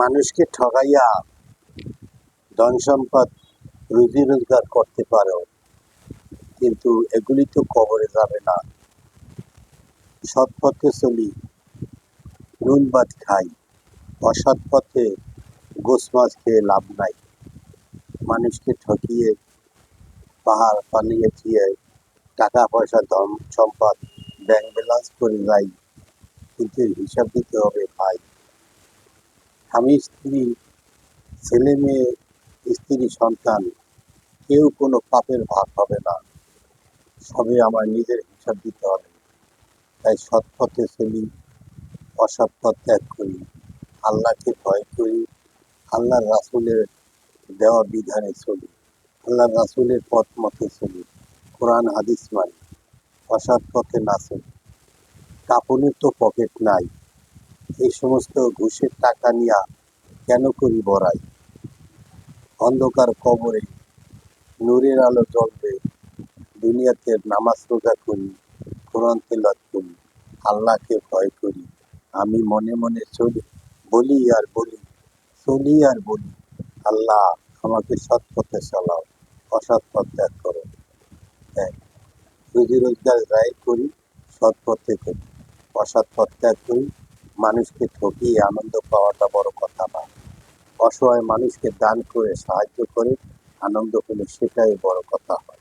মানুষকে ঠগাইয়া ধন সম্পদ রুজি রোজগার করতে পারো। কিন্তু এগুলি তো কবরে যাবে না। সৎ পথে চলি নুন ভাত খাই, অসৎ পথে গোস মাছ খেয়ে লাভ নাই। মানুষকে ঠকিয়ে পাহাড় পানিয়ে দিয়ে টাকা পয়সা ধন সম্পদ ব্যাংক ব্যালেন্স করে যাই। কিন্তু হিসাব দিতে হবে, ভাই। স্বামী, স্ত্রী, ছেলে মেয়ে, স্ত্রী, সন্তান, কেউ কোনো পাপের ভাগ হবে না। সবে আমার নিজের হিসাব দিতে হবে। তাই সৎ পথে চলি, অসৎ পথ ত্যাগ করি, আল্লাহকে ভয় করি, আল্লাহর রাসুলের দেওয়া বিধানে চলি, আল্লাহর রাসুলের পথ মতে চলি, কোরআন, হাদিস মানি, অসৎ পথে না চলি। কাপড়ের তো পকেট নাই। এই সমস্ত ঘুষের টাকা নিয়া কেন করি বড়াই? অন্ধকার কবরে নূরের আলো জ্বলবে, দুনিয়াতে নামাজ রোজা করি, কোরআন তেলাত করি, আল্লাহকে ভয় করি, আমি মনে মনে চলি, বলি আর বলি, চলি আর বলি, আল্লাহ আমাকে সৎ পথে চালাও, অসৎ পথ ত্যাগ করো। এক, রুজি রোজগার যাই করি, সৎ পথে করি, অসৎ পথ ত্যাগ করি মানুষকে ঠকিয়ে আনন্দ পাওয়াটা বড় কথা না অসহায় মানুষকে দান করে সাহায্য করে আনন্দ পেলে সেটাই বড় কথা হয়।